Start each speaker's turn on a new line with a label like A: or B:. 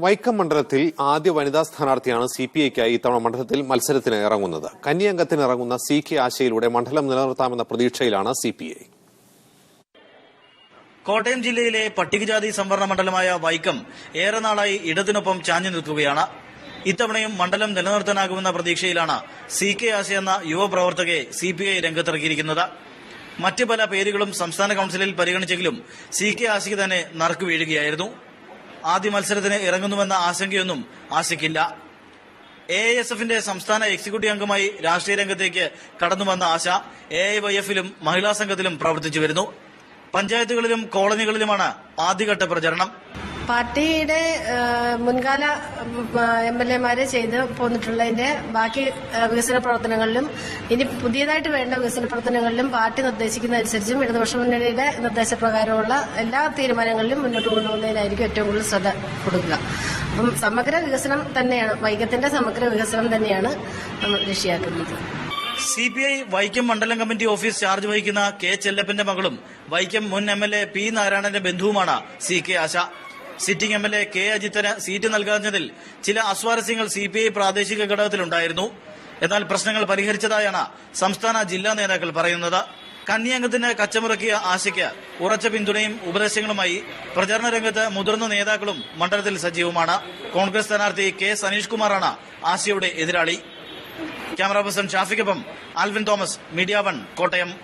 A: വൈക്കം മണ്ഡലത്തിൽ ആദ്യ വനിതാ സ്ഥാനാർത്ഥിയാണ് സി പി ഐക്കായി ഇത്തവണ മണ്ഡലത്തിൽ മത്സരത്തിന് ഇറങ്ങുന്നത്. കന്യാംഗത്തിന് ഇറങ്ങുന്ന സി കെ ആശയിലൂടെ മണ്ഡലം നിലനിർത്താമെന്ന പ്രതീക്ഷയിലാണ് സി പി ഐ.
B: കോട്ടയം ജില്ലയിലെ പട്ടികജാതി സംവരണ മണ്ഡലമായ വൈക്കം ഏറെ നാളായി ഇടതിനൊപ്പം ചാഞ്ഞു നിൽക്കുകയാണ്. ഇത്തവണയും മണ്ഡലം നിലനിർത്താനാകുമെന്ന പ്രതീക്ഷയിലാണ് സി കെ ആശ എന്ന യുവപ്രവർത്തകയെ സി പി ഐ രംഗത്തിറക്കിയിരിക്കുന്നത്. മറ്റ് പല പേരുകളും സംസ്ഥാന കൌൺസിലിൽ പരിഗണിച്ചെങ്കിലും സി കെ ആശയ്ക്ക് തന്നെ നറുക്ക് വീഴുകയായിരുന്നു. ആദ്യ മത്സരത്തിന് ഇറങ്ങുന്നുവെന്ന ആശങ്കയൊന്നും ആശയ്ക്കില്ല. എ ഐ എസ് എഫിന്റെ സംസ്ഥാന എക്സിക്യൂട്ടീവ് അംഗമായി രാഷ്ട്രീയ രംഗത്തേക്ക് കടന്നുവന്ന ആശ എ ഐ വൈ എഫിലും മഹിളാ സംഘത്തിലും പ്രവർത്തിച്ചു വരുന്നു പഞ്ചായത്തുകളിലും കോളനികളിലുമാണ് ആദ്യഘട്ട പ്രചരണം.
C: പാർട്ടിയുടെ മുൻകാല എം എൽ എമാര് ചെയ്ത് പോന്നിട്ടുള്ളതിന്റെ ബാക്കി വികസന പ്രവർത്തനങ്ങളിലും ഇനി പുതിയതായിട്ട് വേണ്ട വികസന പ്രവർത്തനങ്ങളിലും പാർട്ടി നിർദ്ദേശിക്കുന്ന അനുസരിച്ചും ഇടതുപക്ഷ മുന്നണിയുടെ നിർദ്ദേശപ്രകാരമുള്ള എല്ലാ തീരുമാനങ്ങളിലും മുന്നോട്ട് കൊണ്ടുപോകുന്നതിനായിരിക്കും ഏറ്റവും കൂടുതൽ ശ്രദ്ധ കൊടുക്കുക. അപ്പം സമഗ്ര വികസനം തന്നെയാണ് വൈകത്തിന്റെ സമഗ്ര വികസനം തന്നെയാണ് നമ്മൾ ലക്ഷ്യമാക്കുന്നത്
B: സി പി ഐ വൈക്കം മണ്ഡലം കമ്മിറ്റി ഓഫീസ് ചാർജ് വഹിക്കുന്ന കെ ചെല്ലപ്പന്റെ മകളും വൈക്കം മുൻ എം എൽ എ പി നാരായണന്റെ ബന്ധുവുമാണ് C K Asha. Sitting M L A K അജിത്തിന് seat നൽകാഞ്ഞതിൽ ചില അസ്വാരസ്യങ്ങൾ സി പി ഐ പ്രാദേശിക ഘടകത്തിലുണ്ടായിരുന്നു. എന്നാൽ പ്രശ്നങ്ങൾ പരിഹരിച്ചതായാണ് സംസ്ഥാന ജില്ലാ നേതാക്കൾ പറയുന്നത്. കന്യാംഗത്തിന് കച്ചമുറക്കിയ ആശയ്ക്ക് ഉറച്ച പിന്തുണയും ഉപദേശങ്ങളുമായി പ്രചാരണ രംഗത്ത് മുതിർന്ന നേതാക്കളും മണ്ഡലത്തിൽ സജീവമാണ്. കോൺഗ്രസ് സ്ഥാനാർത്ഥി കെ സനീഷ് കുമാറാണ് ആശയുടെ എതിരാളി. Camera person ഷാഫിക്കൊപ്പം Alvin Thomas Media One Kottayam.